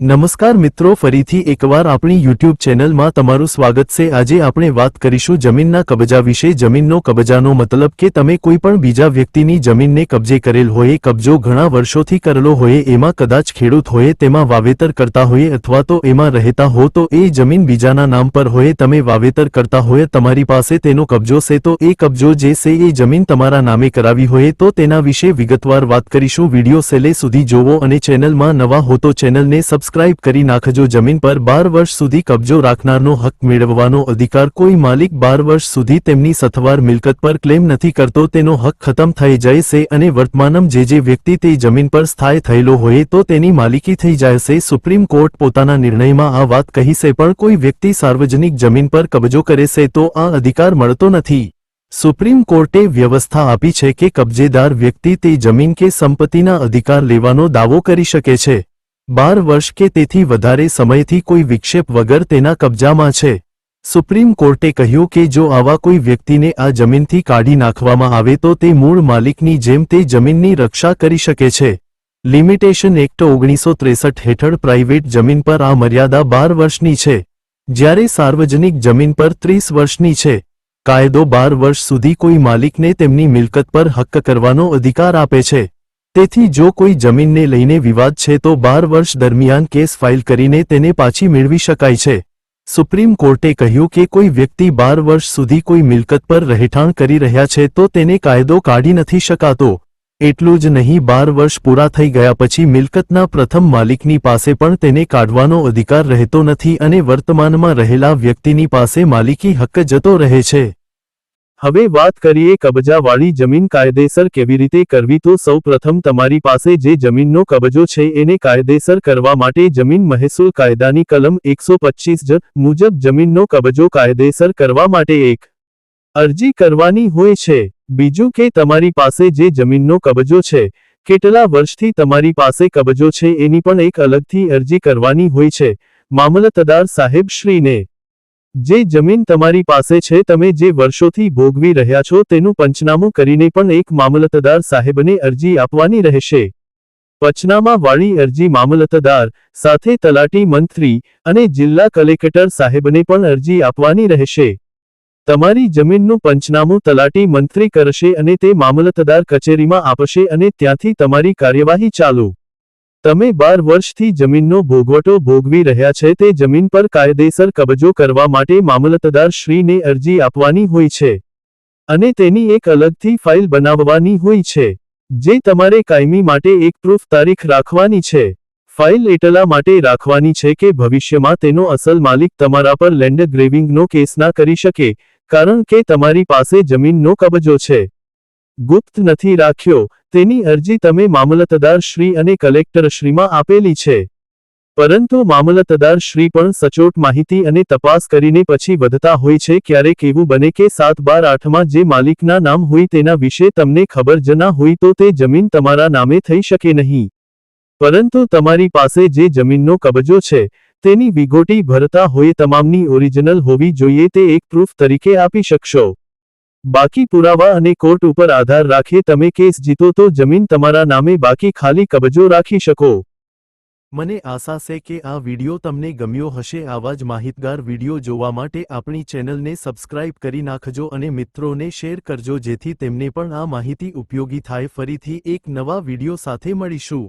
નમસ્કાર મિત્રો, ફરીથી એકવાર આપણી યુટ્યુબ ચેનલમાં તમારું સ્વાગત છે. આજે આપણે વાત કરીશું જમીનના કબજા વિશે. જમીનનો કબજાનો મતલબ કે તમે કોઈ પણ બીજા વ્યક્તિની જમીનને કબજે કરેલ હોય, કબજો ઘણા વર્ષોથી કરેલો હોય, એમાં કદાચ ખેડૂત હોય, તેમાં વાવેતર કરતા હોય અથવા તો એમાં રહેતા હો, તો એ જમીન બીજાના નામ પર હોય, તમે વાવેતર કરતા હોય, તમારી પાસે તેનો કબજો છે, તો એ કબજો જે છે, એ જમીન તમારા નામે કરાવી હોય, તો તેના વિશે વિગતવાર વાત કરીશું. વીડિયો સેલે સુધી જોવો અને ચેનલમાં નવા હો, તો ચેનલને સબસ્ક્રાઇબ કરી નાખજો જમીન પર બાર વર્ષ સુધી કબજો રાખનારનો હક મેળવવાનો અધિકાર કોઈ માલિક બાર વર્ષ સુધી તેમની સથવાર મિલકત પર ક્લેમ નથી કરતો તેનો હક ખતમ થઈ છે અને વર્તમાનમ જે જે વ્યક્તિ તે જમીન પર સ્થાય થયેલો હોય તો તેની માલિકી થઈ છે સુપ્રીમ કોર્ટ પોતાના નિર્ણયમાં આ વાત કહી છે પણ કોઈ વ્યક્તિ સાર્વજનિક જમીન પર કબજો કરે છે તો આ અધિકાર મળતો નથી. સુપ્રીમ કોર્ટે વ્યવસ્થા આપી છે કે કબજેદાર વ્યક્તિ તે જમીન કે સંપત્તિના અધિકાર લેવાનો દાવો કરી શકે છે. બાર વર્ષ કે તેથી વધારે સમયથી કોઈ વિક્ષેપ વગર તેના કબજામાં છે. સુપ્રીમ કોર્ટે કહ્યું કે જો આવા કોઈ વ્યક્તિને આ જમીનથી કાઢી નાખવામાં આવે તો તે મૂળ માલિકની જેમ તે જમીનની રક્ષા કરી શકે છે. લિમિટેશન એક્ટ ઓગણીસો ત્રેસઠ હેઠળ પ્રાઇવેટ જમીન પર આ મર્યાદા બાર વર્ષની છે. જ્યારે સાર્વજનિક જમીન પર ત્રીસ વર્ષની છે. કાયદો બાર વર્ષ સુધી કોઈ માલિકને તેમની મિલકત પર હક્ક કરવાનો અધિકાર આપે છે. તેથી જો કોઈ જમીનને લઈને વિવાદ છે તો બાર વર્ષ દરમિયાન કેસ ફાઇલ કરીને તેને પાછી મેળવી શકાય છે. સુપ્રીમ કોર્ટે કહ્યું કે કોઈ વ્યક્તિ બાર વર્ષ સુધી કોઈ મિલકત પર રહેઠાણ કરી રહ્યા છે તો તેને કાયદો કાઢી નથી શકાતો. એટલું જ નહીં, બાર વર્ષ પૂરા થઈ ગયા પછી મિલકતના પ્રથમ માલિકની પાસે પણ તેને કાઢવાનો અધિકાર રહેતો નથી અને વર્તમાનમાં રહેલા વ્યક્તિની પાસે માલિકી હક્ક જતો રહે છે. હવે વાત કરીએ કબજાવાળી જમીન કાયદેસર કેવી રીતે કરવી? તો સૌપ્રથમ તમારી પાસે જે જમીનનો કબજો છે એને કાયદેસર કરવા માટે જમીન મહેસૂલ કાયદાની કલમ એકસો પચ્ચીસ જ મુજબ જમીનનો કબજો કાયદેસર કરવા માટે એક અરજી કરવાની હોય છે. બીજું કે તમારી પાસે જે જમીનનો કબજો છે, કેટલા વર્ષથી તમારી પાસે કબજો છે એની પણ એક અલગથી અરજી કરવાની હોય છે. મામલતદાર સાહેબ શ્રીને જે જમીન તમારી પાસે છે, તમે જે વર્ષોથી ભોગવી રહ્યા છો, તેનું પંચનામું કરીને પણ એક મામલતદાર સાહેબને અરજી આપવાની રહેશે. પચનામા વાળી અરજી મામલતદાર, સાથે તલાટી મંત્રી અને જિલ્લા કલેક્ટર સાહેબને પણ અરજી આપવાની રહેશે. તમારી જમીનનું પંચનામું તલાટી મંત્રી કરશે અને તે મામલતદાર કચેરીમાં આપશે અને ત્યાંથી તમારી કાર્યવાહી ચાલુ. તમે બાર વર્ષથી જમીનનો ભોગવટો ભોગવી રહ્યા છે, તે જમીન પર કાયદેસર કબજો કરવા માટે મામલતદાર શ્રીને અરજી આપવાની હોય છે. અને તેની એક અલગથી ફાઇલ બનાવવાની હોય છે, જે તમારે કાયમી માટે એક પ્રૂફ તારીખ રાખવાની છે. ફાઇલ એટલા માટે રાખવાની છે કે ભવિષ્યમાં તેનો અસલ માલિક તમારા પર લેન્ડ ગ્રેવિંગનો કેસ ના કરી શકે, કારણ કે તમારી પાસે જમીનનો કબજો છે. ગુપ્ત નથી રાખ્યો, તેની અરજી તમે મામલતદાર શ્રી અને કલેક્ટર શ્રીમાં આપેલી છે. પરંતુ મામલતદાર શ્રી પણ સચોટ માહિતી અને તપાસ કરીને પછી વધતા હોય છે ક્યારેક એવું બને કે સાત બાર આઠમાં જે માલિકના નામ હોય તેના વિશે તમને ખબર જ ના હોય તો તે જમીન તમારા નામે થઈ શકે નહીં. પરંતુ તમારી પાસે જે જમીનનો કબજો છે, તેની વિગોટી ભરતા હોય તમામની ઓરિજિનલ હોવી જોઈએ તે એક પ્રૂફ તરીકે આપી શકશો. બાકી પુરાવા અને કોર્ટ ઉપર આધાર રાખે તમે કેસ જીતો તો જમીન તમારા નામે બાકી ખાલી કબજો રાખી શકો. મને આશા છે કે આ વિડિયો તમને ગમ્યો હશે. આવા જ માહિતગાર વિડિયો જોવા માટે આપણી ચેનલને સબસ્ક્રાઇબ કરી નાખજો અને મિત્રોને શેર કરજો જેથી તેમને પણ આ માહિતી ઉપયોગી થાય. ફરીથી એક નવા વિડિયો સાથે મળીશું.